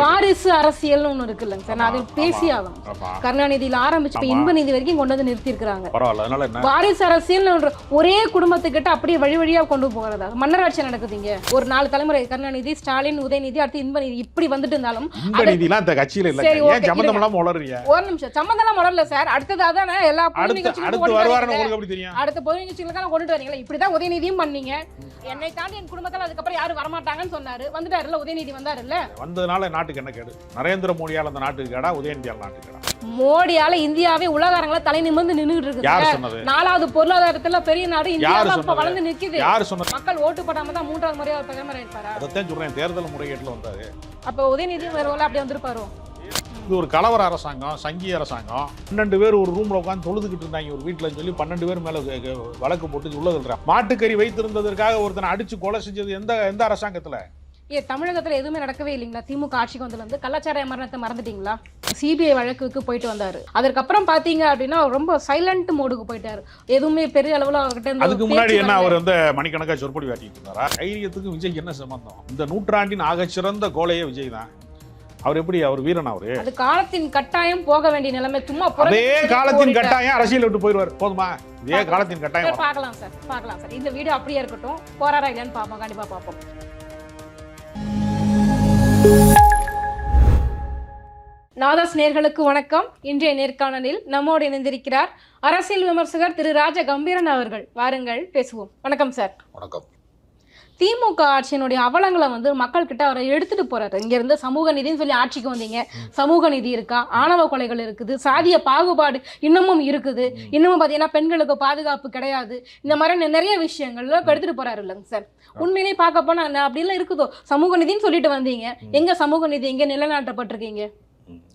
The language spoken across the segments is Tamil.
வாரிசு அரசியல்னு ஒண்ணு இருக்குல்லங்க சார். நான் அதில் பேசி ஆகணும் ஆமா. கருணாநிதியில ஆரம்பிச்சு இப்ப. இன்ப நிதி வரைக்கும் கொண்டு வந்து நிறுத்தி இருக்காங்க பரவாயில்ல. அதனால என்ன? வாரிசு அரசியல் ஒரே குடும்பத்துக்கிட்ட அப்படியே வழி வழியா கொண்டு போறதா? மன்னராட்சி நடக்குதுங்க. ஒரு நாலு தலைமுறை கருணாநிதி ஸ்டாலின் உதயநிதி அடுத்து இன்ப நிதி இப்படி வந்துட்டு இருந்தாலும் இந்த நிதிலாம் இந்த கட்சியில இல்ல ஏன். இல்லாம உளறீங்க ஒரு நிமிஷம். சம்மந்தம் வரல சார். அடுத்தது அதானே எல்லா அடுத்து வருவாருன்னு வரீங்க. உங்களுக்கு எப்படி தெரியும்? அடுத்த பொது நிகழ்ச்சிகளுக்கான கொண்டுட்டு வரீங்களா. இப்படிதான் உதயநிதியும் பண்ணீங்க. என்னை தாண்டி என் குடும்பத்துல அதுக்கப்புறம் யாரும் வரமாட்டாங்கன்னு சொன்னாரு. வந்துட்டாருல்ல உதயநிதி வந்தாருல்ல. வந்ததுனால நாட்டுக்கு என்ன கேடு? நரேந்திர மோடியால் அந்த நாட்டுக்கு கேடா உதயநிதியால் நாட்டுக்கு கேடா? மோடியால இந்தியாவே உலகாரங்கள தலை நிமிர்ந்து நின்னுகிட்டு யார் இருக்கு நாலாவது பொருளாதாரத்துல பெரிய நாடு இந்தியா இப்ப? வளர்ந்து நிக்குது. யார் சொன்னது? மக்கள் ஓட்டு போடாம தான் மூன்றாவது முறையா அவர் பிரதமர் ஆயிருப்பாரா? அதைத்தான் சொல்றேன். தேர்தல் முறைகேட்டில் வந்தாரு. அப்ப உதயநிதி வருவோம்ல அப்படி வந்திருப்பாரோ? இது ஒரு கலவர அரசாங்கம் சங்கி அரசாங்கம். பன்னெண்டு பேர் ஒரு ரூம்ல உட்காந்து தொழுதுகிட்டு இருந்தாங்க ஒரு வீட்டுல சொல்லி பன்னெண்டு பேர் மேல வழக்கு போட்டு உள்ள தள்ளுறான் மாட்டுக்கறி வைத்திருந்ததற்காக ஒருத்தனை அடிச்சு கொலை செஞ்சது எந்த எந்த அரசாங்கத்துல? ஏ தமிழகத்துல எதுவுமே நடக்கவே இல்லைங்களா? திமுக ஆட்சிக்கு இருந்து கள்ளச்சாராய மரணத்தை மறந்துட்டீங்களா? சிபிஐ வழக்குக்கு போயிட்டு வந்தாரு. அதுக்கப்புறம் பாத்தீங்க அப்படின்னா ரொம்ப சைலண்ட் மோடுக்கு போயிட்டாரு. எதுவுமே பெரிய அளவுல அவர்கிட்ட அதுக்கு முன்னாடி என்ன. அவர் வந்து மணிக்கணக்கா சொற்பொழி வாட்டிட்டு இருந்தாரா? தைரியத்துக்கு விஜய் என்ன சம்பந்தம்? இந்த நூற்றாண்டின் ஆகச்சிறந்த கோலையே விஜய் தான். அவர் எப்படி? அவர் வீரன் அவரு? அது காலத்தின் கட்டாயம் போக வேண்டிய நிலைமை. சும்மா அதே காலத்தின். கட்டாயம் அரசியல் விட்டு போயிடுவார். போதுமா? இதே காலத்தின் கட்டாயம் பார்க்கலாம் சார். பார்க்கலாம் சார். இந்த வீடியோ அப்படியே இருக்கட்டும். போறாரா இல்லையான்னு பார்ப்போம். கண்டிப்பா பார்ப்போம். நாதாஸ் நேர்களுக்கு வணக்கம். இன்றைய நேர்காணலில் நம்மோடு இணைந்திருக்கிறார் அரசியல் விமர்சகர் திரு ராஜ கம்பீரன் அவர்கள். வாருங்கள் பேசுவோம். வணக்கம் சார். வணக்கம். திமுக ஆட்சியினுடைய அவலங்களை வந்து மக்கள்கிட்ட அவரை எடுத்துட்டு போறாரு. இங்க இருந்து சமூக நிதின்னு சொல்லி ஆட்சிக்கு வந்தீங்க. சமூக நிதி இருக்கா? ஆணவ கொலைகள் இருக்குது. சாதிய பாகுபாடு இன்னமும் இருக்குது. இன்னமும் பாத்தீங்கன்னா பெண்களுக்கு பாதுகாப்பு கிடையாது. இந்த மாதிரி நிறைய விஷயங்கள்ல எடுத்துட்டு போறாரு இல்லைங்க சார். உண்மையிலேயே பார்க்க போனா என்ன அப்படிலாம் இருக்குதோ? சமூக நிதின்னு சொல்லிட்டு வந்தீங்க. எங்க சமூக நிதி எங்க நிலைநாட்டப்பட்டிருக்கீங்க?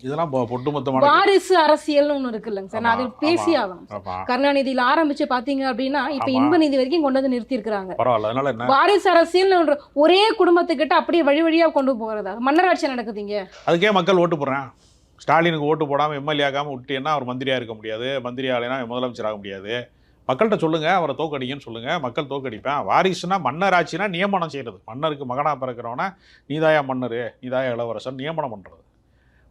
இதெல்லாம் ஒட்டுமொத்தமான வாரிசு அரசியல்னு ஒண்ணு இருக்கு இல்லைங்க சார். நான் அதில் பேசி. ஆகணும் கருணாநிதியில ஆரம்பிச்சு பாத்தீங்க அப்படின்னா இப்ப ஆமா. இன்ப நிதி வரைக்கும் கொண்டு வந்து நிறுத்தி இருக்காங்க பரவாயில்ல வாரிசு அரசியல் ஒரே குடும்பத்துக்கிட்ட அப்படியே வழி வழியா கொண்டு போறதா? மன்னராட்சி நடக்குதுங்க. அதுக்கே மக்கள் ஓட்டு போடுறேன். ஸ்டாலினுக்கு ஓட்டு போடாமல் எம்எல்ஏ ஆகாமல் விட்டீங்கன்னா அவர் மந்திரியாக இருக்க முடியாது? மந்திரி முதலமைச்சர் ஆக முடியாது? மக்கள்கிட்ட சொல்லுங்க அவரை தோக்கடிங்கன்னு சொல்லுங்க. மக்கள் தோக்கடிப்பேன். வாரிசுனா மன்னர் ஆட்சினா நியமனம் செய்யறது. மன்னருக்கு மகனா பிறக்கிறவனா நீதாயா மன்னர் நீதாயா இளவரசன் நியமனம் பண்றது.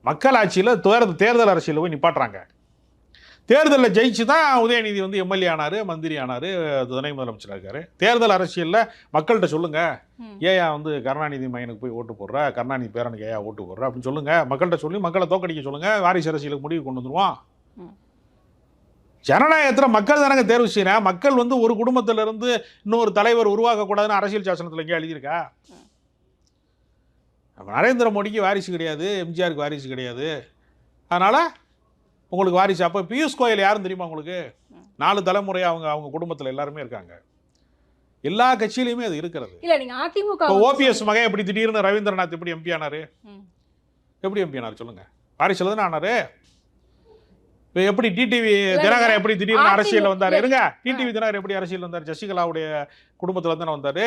மக்கள் ஆட்சியில் தேர்தல் தேர்தல் அரசியலில் போய் நிப்பாட்டுறாங்க. தேர்தலில் ஜெயிச்சு தான் உதயநிதி வந்து எம்எல்ஏ ஆனாரு மந்திரி ஆனாரு துணை முதலமைச்சர் இருக்காரு தேர்தல் அரசியலில் மக்கள்கிட்ட சொல்லுங்க. ம். ஏயா வந்து கருணாநிதி மையனுக்கு போய் ஓட்டு போடுற கருணாநிதி பேரனுக்கு ஏயா ஓட்டு போடுற அப்படின்னு சொல்லுங்க. மக்கள்கிட்ட சொல்லி மக்களை தோக்கடிக்க சொல்லுங்க. வாரிசு அரசியலுக்கு முடிவு கொண்டு வந்துருவோம். ம். ஜனநாயகத்தில் மக்கள் தானங்க தேர்வு செய்யறேன். மக்கள் வந்து ஒரு குடும்பத்துல இருந்து இன்னொரு தலைவர் உருவாக்கக்கூடாதுன்னு அரசியல் சாசனத்தில் எங்கேயா எழுதியிருக்கா? அப்ப நரேந்திர மோடிக்கு வாரிசு கிடையாது எம்ஜிஆருக்கு வாரிசு கிடையாது. அதனால உங்களுக்கு வாரிசு. அப்போ பியூஷ் கோயல் யாருன்னு தெரியுமா உங்களுக்கு? நாலு தலைமுறை அவங்க அவங்க குடும்பத்தில் எல்லாருமே இருக்காங்க. எல்லா கட்சியிலையுமே அது இருக்கிறது. இல்ல நீங்க அதிமுக ஓபிஎஸ் மகன் எப்படி திடீர்னு ரவீந்திரநாத் எப்படி எம்பி ஆனாரு. எப்படி எம்பி ஆனாரு சொல்லுங்க. வாரிசுல தானே ஆனாரு? இப்போ எப்படி டிடிவி தினகரன். எப்படி திடீர்னு அதிமுக அரசியல் வந்தாரு. இருங்க. டிடிவி தினகரன் எப்படி அரசியல் வந்தாரு? சசிகலாவுடைய குடும்பத்துல தானே வந்தாரு.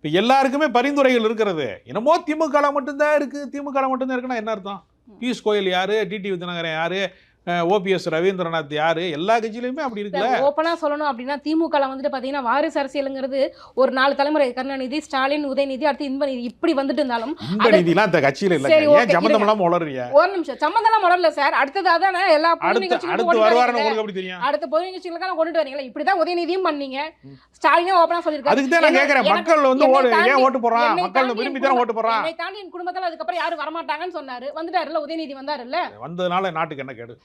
இப்போ எல்லாருக்குமே பரிந்துரைகள் இருக்கிறது. என்னமோ திமுக மட்டும்தான் இருக்கு. திமுக மட்டும்தான் இருக்குன்னா என்ன அர்த்தம்? பியூஷ் கோயல் யாரு? டிடிவி தினகரன் யாரு? ஓபிஎஸ் ரவீந்திரநாத் யாரு? எல்லா கட்சியிலுமே அப்படி இருக்குல்ல? ஓப்பனா சொல்லணும் அப்படின்னா திமுக வந்துட்டு பாத்தீங்கன்னா வாரிசு அரசியலுங்கிறது ஒரு நாலு தலைமுறை கருணாநிதி ஸ்டாலின் உதயநிதி அடுத்து இன்ப நிதி இப்படி வந்துட்டு இருந்தாலும் இந்த நிதிலாம் இந்த கட்சியில ஏன் சம்மந்தம் இருங்க. இல்லாம உளறீங்க ஒரு நிமிஷம். சம்மந்தம் வரல சார். அடுத்தது அதானே எல்லா அடுத்து வருவாருன்னு. உங்களுக்கு எப்படி தெரியும்? அடுத்த பொது நிகழ்ச்சிகளுக்கான கொண்டுட்டு வரீங்களா இப்படிதான் உதயநிதியும் பண்ணீங்க. ஸ்டாலினும் ஓப்பனா சொல்லிருக்காரு அதுக்கு தான் நான் எனக்கு- மக்கள் வந்து ஏன் ஓட்டு என்னை மக்கள் விரும்பி தானே ஓட்டு போடுறான். என்னை தாண்டி என் குடும்பத்துல அதுக்கப்புறம் யாரும் வரமாட்டாங்கன்னு சொன்னாரு. வந்துட்டாருல்ல உதயநிதி வந்தாருல்ல? வந்ததுனால நாட்டுக்கு என்ன கேடு.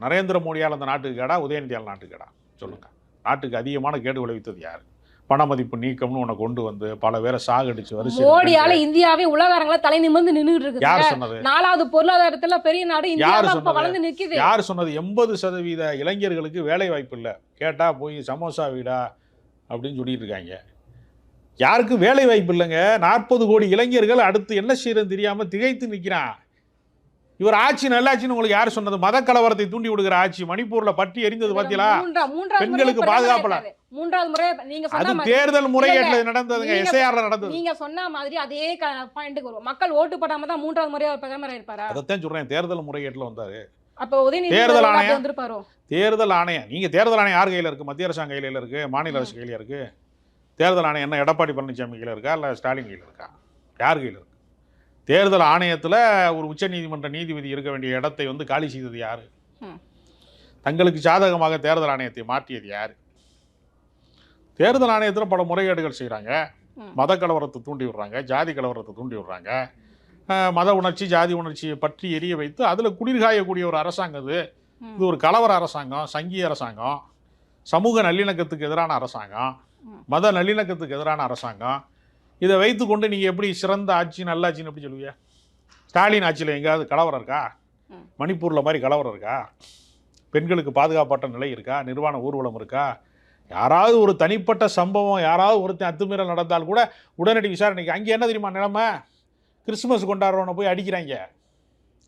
நரேந்திர மோடியால் அந்த நாட்டுக்கு கேடா உதயநிதியால் நாட்டுக்கு கேடா. சொல்லுங்க. நாட்டுக்கு அதிகமான கேடு விளைவித்தது யாரு? பண மதிப்பு நீக்கம்னு உன்னை கொண்டு வந்து பல பேரை சாகடிச்சு வரிசை மோடியால இந்தியாவே உலகாரங்கள தலை நிமிர்ந்து நின்னுட்டு இருக்கு யார். சொன்னது? நாலாவது பொருளாதாரத்துல பெரிய நாடு இந்தியா யாரு? வளர்ந்து நிக்குது. யார் சொன்னது? எண்பது சதவீத இளைஞர்களுக்கு வேலை வாய்ப்பு இல்லை. கேட்டா போய் சமோசா வீடா அப்படின்னு சொல்லிட்டு இருக்காங்க. யாருக்கும் வேலை வாய்ப்பு இல்லைங்க? நாற்பது கோடி இளைஞர்கள் அடுத்து என்ன செய்யறதுன்னு தெரியாம திகைத்து நிக்கிறான். இவர் ஆட்சி நல்லாட்சின்னு உங்களுக்கு யார் சொன்னது? மத கலவரத்தை தூண்டி விடுகிற ஆட்சி. மணிப்பூர்ல பட்டி எரிந்தது பாத்தீங்களா? பெண்களுக்கு பாதுகாப்புல. மூன்றாவது முறை நீங்க அது தேர்தல் முறைகேட்டுல நடந்ததுங்க. எஸ்ஐஆர்ல நடந்தது. நீங்க சொன்ன மாதிரி அதே பாயிண்ட்டுக்கு வரும் மக்கள் ஓட்டு போடாம தான் மூன்றாவது முறை அவர் பிரதமர் ஆயிருப்பாரா அதைத்தான் சொல்றேன். தேர்தல் முறைகேட்டுல வந்தாரு. அப்ப உதயநிதி தேர்தல் ஆணையம். வந்திருப்பாரோ? தேர்தல் ஆணையம் நீங்க தேர்தல் ஆணையம் யார் கையில இருக்கு? மத்திய அரசாங்கம் கையில இருக்கு? மாநில அரசு கையில இருக்கு? தேர்தல் ஆணையம் என்ன? எடப்பாடி பழனிசாமி கையில இருக்கா? இல்ல ஸ்டாலின் கையில இருக்கா? யார் கையில இருக்கு? தேர்தல் ஆணையத்தில் ஒரு உச்சநீதிமன்ற நீதிபதி இருக்க வேண்டிய இடத்தை வந்து காலி செய்தது யார். தங்களுக்கு சாதகமாக தேர்தல் ஆணையத்தை மாற்றியது யார் தேர்தல் ஆணையத்தில் பல முறைகேடுகள் செய்கிறாங்க. மத கலவரத்தை தூண்டி விடுறாங்க ஜாதி கலவரத்தை தூண்டி விடுறாங்க மத உணர்ச்சி ஜாதி உணர்ச்சியை பற்றி எரிய வைத்து அதில் குளிர்காயக்கூடிய ஒரு அரசாங்கம் இது. இது ஒரு கலவர அரசாங்கம் சங்கிய அரசாங்கம் சமூக நல்லிணக்கத்துக்கு எதிரான அரசாங்கம். மத நல்லிணக்கத்துக்கு எதிரான அரசாங்கம் இதை வைத்துக்கொண்டு நீங்கள் எப்படி சிறந்த ஆட்சி நல்லாட்சின்னு எப்படி சொல்லுவீங்க? ஸ்டாலின் ஆட்சியில் எங்கேயாவது கலவரம் இருக்கா. மணிப்பூரில் மாதிரி கலவரம் இருக்கா? பெண்களுக்கு பாதுகாப்பற்ற நிலை இருக்கா? நிர்வாண ஊர்வலம் இருக்கா? யாராவது ஒரு தனிப்பட்ட சம்பவம் யாராவது ஒருத்தன் அத்துமீறல் நடந்தால் கூட உடனடி விசாரணைக்கு அங்கே என்ன தெரியுமா நிலைமை? கிறிஸ்துமஸ் கொண்டாடுறவனை போய் அடிக்கிறாங்க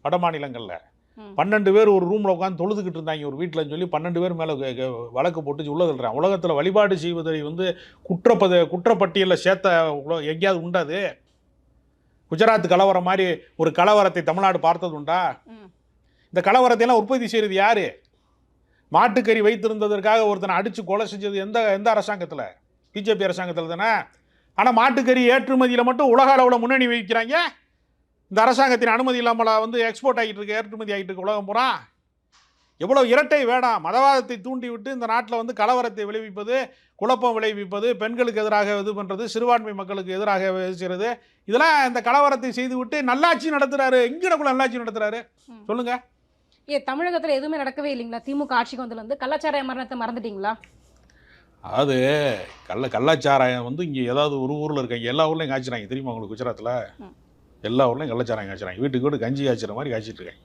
வட மாநிலங்களில். பன்னெண்டு பேர் ஒரு ரூமில் உட்காந்து தொழுதுகிட்டு இருந்தாங்க ஒரு வீட்டில் சொல்லி பன்னெண்டு பேர் மேலே வழக்கு போட்டு உள்ள தள்ளுறான் உலகத்தில் வழிபாடு செய்வதை வந்து குற்றப்பத குற்றப்பட்டியலில் சேர்த்த எங்கேயாவது உண்டா அது குஜராத் கலவரம் மாதிரி ஒரு கலவரத்தை தமிழ்நாடு பார்த்தது உண்டா. இந்த கலவரத்தை எல்லாம் உற்பத்தி செய்கிறது யாரு? மாட்டுக்கறி வைத்திருந்ததற்காக ஒருத்தனை அடித்து கொலை செஞ்சது எந்த எந்த அரசாங்கத்தில்? பிஜேபி அரசாங்கத்தில் தானே? ஆனால் மாட்டுக்கறி ஏற்றுமதியில் மட்டும் உலக அளவில் முன்னணி வைக்கிறாங்க இந்த அரசாங்கத்தின் அனுமதி இல்லாமல் வந்து எக்ஸ்போர்ட் ஆகிட்டு இருக்கு ஏற்றுமதி ஆகிட்டு இருக்கு உலகம் பூரா? எவ்வளோ இரட்டை வேடாம் மதவாதத்தை தூண்டி விட்டு இந்த நாட்டில் வந்து கலவரத்தை விளைவிப்பது குழப்பம் விளைவிப்பது பெண்களுக்கு எதிராக இது பண்ணுறது சிறுபான்மை மக்களுக்கு எதிராக செய்கிறது இதெல்லாம் இந்த கலவரத்தை செய்து விட்டு நல்லாட்சி நடத்துறாரு. இங்கனக்குள்ள நல்லாட்சி நடத்துறாரு? ம். சொல்லுங்க. ஏ தமிழகத்துல எதுவுமே நடக்கவே இல்லைங்களா? திமுக ஆட்சிக்கு வந்ததுல இருந்து கள்ளச்சாராய மரணத்தை மறந்துட்டீங்களா? அதாவது கள்ள கள்ளச்சாராயம் வந்து இங்கே ஏதாவது ஒரு ஊரில் இருக்காங்க. எல்லா ஊர்லேயும் காய்ச்சிறாங்க. தெரியுமா உங்களுக்கு குஜராத்தில். எல்லா ஊர்லேயும் கள்ளச்சாராயம் காய்ச்சிறாங்க. வீட்டுக்கு வீடு கஞ்சி காய்ச்சிற மாதிரி காய்ச்சிட்டு இருக்காங்க.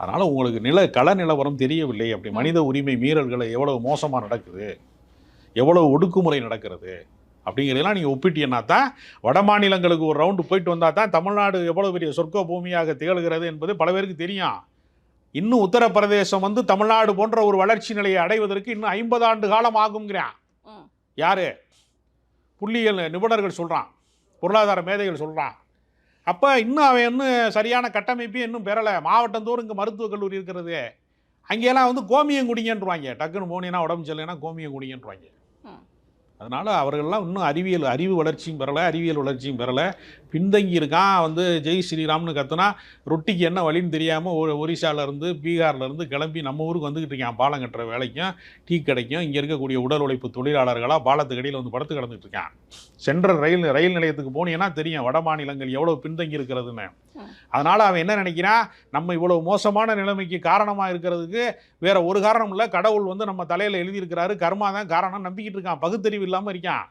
அதனால் உங்களுக்கு நில கள நிலவரம் தெரியவில்லை அப்படி. மனித உரிமை மீறல்களை எவ்வளவு மோசமாக நடக்குது எவ்வளவு ஒடுக்குமுறை நடக்கிறது அப்படிங்கிறதெல்லாம் நீங்கள் ஒப்பிட்டீங்கன்னா தான் வட மாநிலங்களுக்கு ஒரு ரவுண்டு போயிட்டு வந்தால் தான் தமிழ்நாடு எவ்வளோ பெரிய சொர்க்க பூமியாக திகழ்கிறது என்பது பல பேருக்கு தெரியும். இன்னும் உத்தரப்பிரதேசம் வந்து தமிழ்நாடு போன்ற ஒரு வளர்ச்சி நிலையை அடைவதற்கு இன்னும் ஐம்பது ஆண்டு காலம் ஆகுங்கிறான். யாரு? புள்ளியியல் நிபுணர்கள் சொல்கிறான் பொருளாதார மேதைகள் சொல்கிறான் அப்போ இன்னும் அவன் இன்னும் சரியான கட்டமைப்பையும் இன்னும் பெறலை. மாவட்டந்தோறும் இங்கே மருத்துவக் கல்லூரி இருக்கிறது. அங்கெல்லாம் வந்து கோமியம் குடிங்கன்றுவாங்க. டக்குன்னு போனீங்கன்னா உடம்பு சரியில்லைன்னா கோமியம் குடிங்கன்றுவாங்க. அதனால் அவர்கள்லாம் இன்னும் அறிவியல் அறிவு வளர்ச்சியும் பெறலை அறிவியல் வளர்ச்சியும் பெறலை. பின்தங்கி இருக்கான் வந்து ஜெய் ஸ்ரீராம்னு கத்துனா ரொட்டிக்கு என்ன வழின்னு தெரியாமல் ஒரு ஒரிசால இருந்து பீகார்ல இருந்து கிளம்பி நம்ம ஊருக்கு வந்துக்கிட்டு இருக்கான். பாலம் கட்டுற வேலைக்கும் டீ கடைக்கும் இங்கே இருக்கக்கூடிய உடல் உழைப்பு தொழிலாளர்களாக பாலத்துக்கு அடியில் வந்து படுத்து கிடந்துட்டு இருக்கான். சென்ட்ரல் ரயில் ரயில் நிலையத்துக்கு போனீங்கன்னா தெரியும் வட மாநிலங்கள் எவ்வளோ பின்தங்கி இருக்கிறதுன்னு. அதனால் அவன் என்ன நினைக்கிறான்? நம்ம இவ்வளவு மோசமான நிலைமைக்கு காரணமாக இருக்கிறதுக்கு வேற ஒரு காரணம் இல்லை. கடவுள் வந்து நம்ம தலையில் எழுதியிருக்கிறாரு கர்மா தான் காரணம் நம்பிக்கிட்டு இருக்கான். பகுத்தறிவு இல்லாமல் இருக்கான்.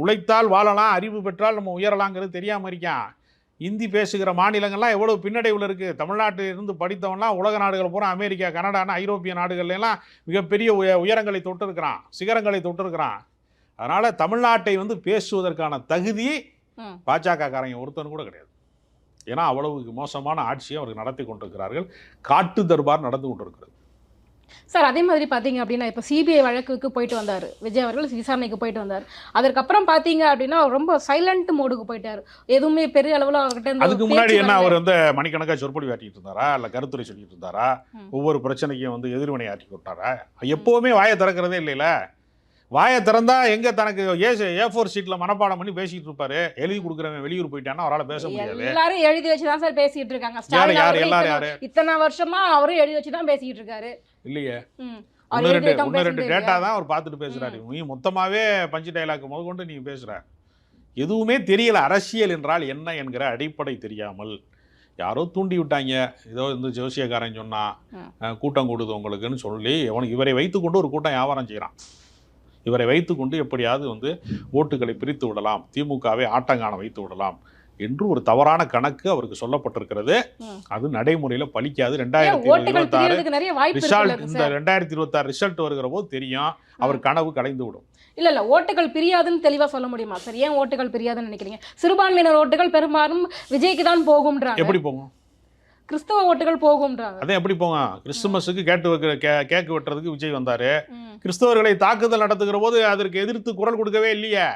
உழைத்தால் வாழலாம் அறிவு பெற்றால் நம்ம உயரலாங்கிறது தெரியாமல் இருக்கான் இந்தி பேசுகிற மாநிலங்கள்லாம் எவ்வளோ பின்னடைவில் இருக்குது தமிழ்நாட்டில் இருந்து படித்தவன்லாம் உலக நாடுகள் பூரா அமெரிக்கா கனடானா ஐரோப்பிய நாடுகள்ல எல்லாம் மிகப்பெரிய உய உயரங்களை தொட்டிருக்கிறான் சிகரங்களை தொட்டிருக்கிறான். அதனால் தமிழ்நாட்டை வந்து பேசுவதற்கான தகுதி. பாஜக காரங்க ஒருத்தன் கூட கிடையாது. ஏன்னா அவ்வளவுக்கு மோசமான ஆட்சியை அவர்கள் நடத்தி கொண்டிருக்கிறார்கள். காட்டு தர்பார் நடந்து கொண்டிருக்கிறது. சார் அதே மாதிரி பார்த்தீங்க அப்படின்னா இப்போ சிபிஐ வழக்குக்கு போயிட்டு வந்தார். விஜய் அவர்கள் விசாரணைக்கு போயிட்டு வந்தார். அதற்கப்புறம் பார்த்தீங்க அப்படின்னா ரொம்ப சைலண்ட் மோடுக்கு போயிட்டார். எதுவுமே பெரிய அளவில் அவர்கிட்ட அதுக்கு முன்னாடி என்ன. அவர் வந்து மணிக்கணக்காக சொற்பொழி ஆட்டிட்டு இருந்தாரா? இல்லை கருத்துரை சொல்லிட்டு இருந்தாரா. ஒவ்வொரு பிரச்சனைக்கும் வந்து எதிர்வினை ஆட்டி விட்டாரா எப்போவுமே வாயை திறக்கிறதே இல்லைல்ல? வாயை திறந்தா எங்க தனக்கு ஏ ஏ ஃபோர் சீட்ல மனப்பாடம் பண்ணி பேசிட்டு இருப்பாரு? எழுதி கொடுக்குறவன் வெளியூர் போயிட்டான்னா அவரால் பேச முடியாது. எல்லாரும் எழுதி வச்சு தான் சார் பேசிட்டு இருக்காங்க. யார் யார் எல்லாரும் இத்தனை- யாரு? இத்தனை வருஷமா அவரும் எழுதி வச்சு தான் பேசிட்டு இருக்காரு. இல்லையே? ஒன்று ரெண்டு ஒன்று ரெண்டு டேட்டா? தான் அவர் பார்த்துட்டு பேசுறாரு. நீ மொத்தமாவே பஞ்சு டைலாக் முதற்கொண்டு நீ பேசுற. எதுவுமே தெரியல. அரசியல் என்றால் என்ன என்கிற அடிப்படை தெரியாமல். யாரோ தூண்டி விட்டாங்க. ஏதோ இந்த ஜோசியக்காரன் சொன்னா கூட்டம் கூடுது உங்களுக்குன்னு சொல்லி அவனுக்கு இவரை வைத்துக்கொண்டு ஒரு கூட்டம் வியாபாரம் செய்கிறான் இவரை வைத்துக்கொண்டு எப்படியாவது வந்து ஓட்டுகளை பிரித்து விடலாம். திமுகவை ஆட்டங்காண வைத்து விடலாம். என்று ஒரு தவறான கணக்கு அவருக்கு சொல்லப்பட்டிருக்கிறது. அது நடைமுறையில் பலிக்காது. ரெண்டாயிரத்தி இருபத்தாறு ரிசல்ட் இந்த ரெண்டாயிரத்தி இருபத்தாறு ரிசல்ட் வருகிற போது தெரியும். அவர் கனவு கலைந்து விடும் இல்ல இல்ல ஓட்டுகள் பிரியாதுன்னு தெளிவா சொல்ல முடியுமா சார்? ஏன் ஓட்டுகள் பிரியாதுன்னு நினைக்கிறீங்க? சிறுபான்மையினர் ஓட்டுகள் பெரும்பாலும் விஜய்க்கு தான் போகும்ன்றாங்க. எப்படி போகும்? கிறிஸ்தவ ஓட்டுகள் போகும்ன்றாங்க. அதே எப்படி போகும்? கிறிஸ்துமஸுக்கு கேட்டு வைக்கிற கே கேக்கு வெட்டுறதுக்கு விஜய் வந்தாரு. கிறிஸ்தவர்களை தாக்குதல் நடத்துகிற போது அதற்கு எதிர்த்து குரல் கொடுக்கவே இல்லையே.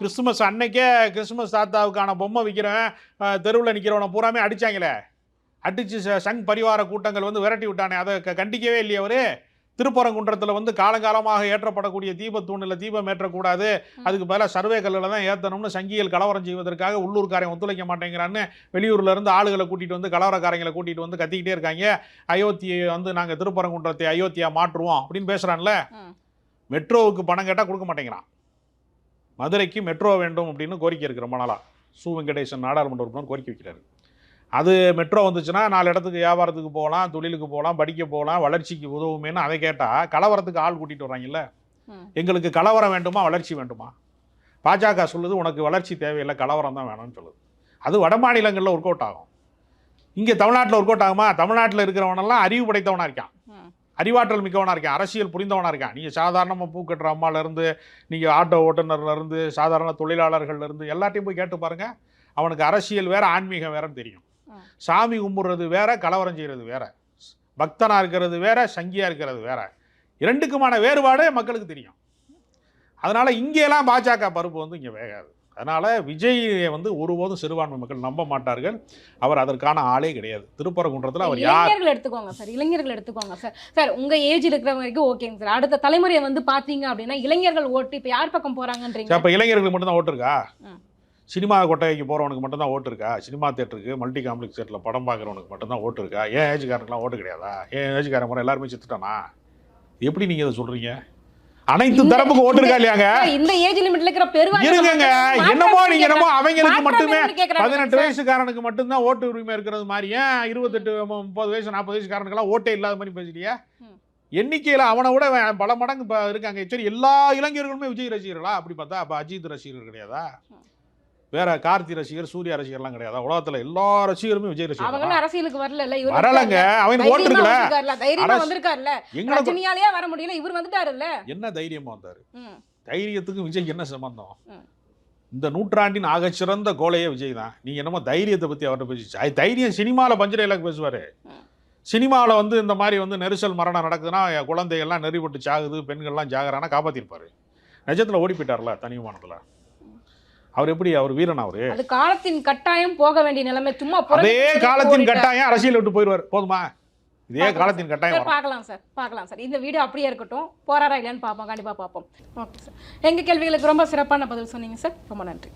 கிறிஸ்துமஸ் அன்னைக்கே கிறிஸ்துமஸ் தாத்தாவுக்கான பொம்மை விற்கிறவன் தெருவில் நிற்கிறவனை பூராமே அடிச்சாங்களே. அடிச்சு ச- சங் பரிவார கூட்டங்கள் வந்து விரட்டி விட்டானே. அதை க- கண்டிக்கவே இல்லையே அவரு. திருப்பரங்குன்றத்தில் வந்து காலங்காலமாக ஏற்றப்படக்கூடிய தீபத்தூணில் தீபம் ஏற்றக்கூடாது. அதுக்கு பதிலாக சர்வே கல்லில் தான் ஏற்றணும்னு சங்கிகள் கலவரம் செய்வதற்காக உள்ளூர்காரன் ஒத்துழைக்க மாட்டேங்கிறான்னு வெளியூர்ல இருந்து ஆளுகளை கூட்டிட்டு வந்து கலவரக்காரங்களை கூட்டிட்டு வந்து கத்திக்கிட்டே இருக்காங்க. அயோத்தியை வந்து நாங்கள் திருப்பரங்குன்றத்தை அயோத்தியா மாற்றுவோம் அப்படின்னு பேசுறான்ல. ம். மெட்ரோவுக்கு பணம் கேட்டால் கொடுக்க மாட்டேங்கிறான். மதுரைக்கு மெட்ரோ வேண்டும் அப்படின்னு கோரிக்கை இருக்கு ரொம்ப நாளா சு. வெங்கடேசன் நாடாளுமன்ற உறுப்பினர் கோரிக்கை வைக்கிறாரு. அது மெட்ரோ வந்துச்சுன்னா நாலு இடத்துக்கு வியாபாரத்துக்கு போகலாம் தொழிலுக்கு போகலாம் படிக்க போகலாம் வளர்ச்சிக்கு உதவுமேன்னு அதை கேட்டால் கலவரத்துக்கு ஆள் கூட்டிட்டு வர்றாங்கல்ல. ம். எங்களுக்கு கலவரம் வேண்டுமா வளர்ச்சி வேண்டுமா? பாஜக சொல்லுது உனக்கு வளர்ச்சி தேவையில்லை கலவரம் தான் வேணும்னு சொல்லுது. அது வட மாநிலங்களில் ஒர்க் அவுட் ஆகும். இங்கே தமிழ்நாட்டில் ஒர்க் அவுட் ஆகுமா? தமிழ்நாட்டில் இருக்கிறவனெல்லாம் அறிவு படைத்தவனா இருக்கான். அறிவாற்றல் மிக்கவனா இருக்கான் அரசியல் புரிந்தவனா இருக்கான். நீங்கள் சாதாரணமாக பூக்கட்டுற அம்மாலேருந்து நீங்கள் ஆட்டோ ஓட்டுநர்லேருந்து சாதாரண தொழிலாளர்கள்லேருந்து எல்லாத்தையும் போய் கேட்டு பாருங்க. அவனுக்கு அரசியல் வேற ஆன்மீகம் வேறன்னு தெரியும். சாமி கும்பிட்றது வேற கலவரம் செய்கிறது வேற. பக்தனா இருக்கிறது வேற சங்கியா இருக்கிறது வேற. இரண்டுக்குமான வேறுபாடு மக்களுக்கு தெரியும். அதனால இங்கெல்லாம் பாஜக பருப்பு வந்து இங்கே வேகாது. அதனால விஜய் வந்து ஒருபோதும் சிறுபான்மை மக்கள் நம்ப மாட்டார்கள். அவர் அதற்கான ஆளே கிடையாது. திருப்பரங்குன்றத்தில் அவர் இளைஞர்கள் எடுத்துக்கோங்க சார் இளைஞர்கள் எடுத்துக்கோங்க சார் சார் உங்க ஏஜ் இருக்கிறவங்க வரைக்கும் ஓகேங்க சார் அடுத்த தலைமுறையை வந்து பாத்தீங்க அப்படின்னா இளைஞர்கள் ஓட்டு இப்ப யார் பக்கம் போறாங்கன்றீங்க? அப்போ இளைஞர்களுக்கு மட்டும்தான் ஓட்டு இருக்கா? ம். சினிமா கொட்டகைக்கு போகிறவனுக்கு மட்டும்தான் ஓட்டு இருக்கா? சினிமா தேட்டருக்கு மல்டி காம்ப்ளெக்ஸ் தேட்டரில் படம் பார்க்குறவனுக்கு மட்டும்தான் ஓட்டு இருக்கா? ஏன் ஏஜ்காரனுக்குலாம் ஓட்டு கிடையாதா? ஏன் ஏஜ்காரன் முறை எல்லாருமே செத்துட்டானா? எப்படி நீங்கள் இதை சொல்கிறீங்க அனைத்து தரப்புக்கு ஓட்டு இருக்கா இல்லையாங்க? இந்த ஏஜ் லிமிட்ல இருக்கிற பெருவாரி இருங்கங்க. என்னமோ நீங்க என்னமோ அவங்களுக்கு மட்டுமே பதினெட்டு வயசுக்காரனுக்கு மட்டும்தான் ஓட்டு உரிமை இருக்கிறது மாதிரி. ஏன் இருபத்தெட்டு முப்பது வயசு நாற்பது வயசுக்காரனுக்கெல்லாம் ஓட்டே இல்லாத மாதிரி பேசுறியா. எண்ணிக்கையில அவனை விட பல மடங்கு இருக்காங்க. சரி எல்லா இளைஞர்களுமே விஜய் ரசிகர்களா? அப்படி பார்த்தா அப்ப அஜித் ரசிகர்கள் கிடையாதா. வேற கார்த்தி ரசிகர் சூர்யா ரசிகர்லாம் கிடையாதா. உலகத்துல எல்லா ரசிகருமே விஜய் ரசிகர் அரசியலுக்கு வரல வரலங்க. ஓட்டு இருக்குல்ல எங்களுக்கு வர முடியல இவர் வந்துட்டாருல்ல. என்ன தைரியமா வந்தாரு. தைரியத்துக்கு விஜய் என்ன சம்பந்தம். இந்த நூற்றாண்டின் ஆகச்சிறந்த கோலையே விஜய் தான். நீங்க என்னமோ தைரியத்தை பத்தி அவர்கிட்ட பேசிச்சு. தைரியம் சினிமால பஞ்சரையிலாக்கு பேசுவாரு. ம். சினிமாவில் வந்து இந்த மாதிரி வந்து நெரிசல் மரணம் நடக்குதுன்னா குழந்தைகள்லாம் நெறிப்பட்டு சாகுது பெண்கள்லாம் ஜாகரானா காப்பாத்திருப்பாரு. நிஜத்துல ஓடி போயிட்டார்ல தனி விமானத்துல. அவர் எப்படி? அவர் வீரன் அவரு? அது காலத்தின் கட்டாயம் போக வேண்டிய நிலைமை. சும்மா அதே காலத்தின். கட்டாயம் அரசியல் விட்டு போயிடுவார். போதுமா? இதே காலத்தின் கட்டாயம் பார்க்கலாம் சார். பார்க்கலாம் சார். இந்த வீடியோ அப்படியே இருக்கட்டும். போறாரா இல்லையான்னு பார்ப்போம். கண்டிப்பா பார்ப்போம். Okay sir. எங்க கேள்விகளுக்கு ரொம்ப சிறப்பான பதில் சொன்னீங்க சார். ரொம்ப நன்றி.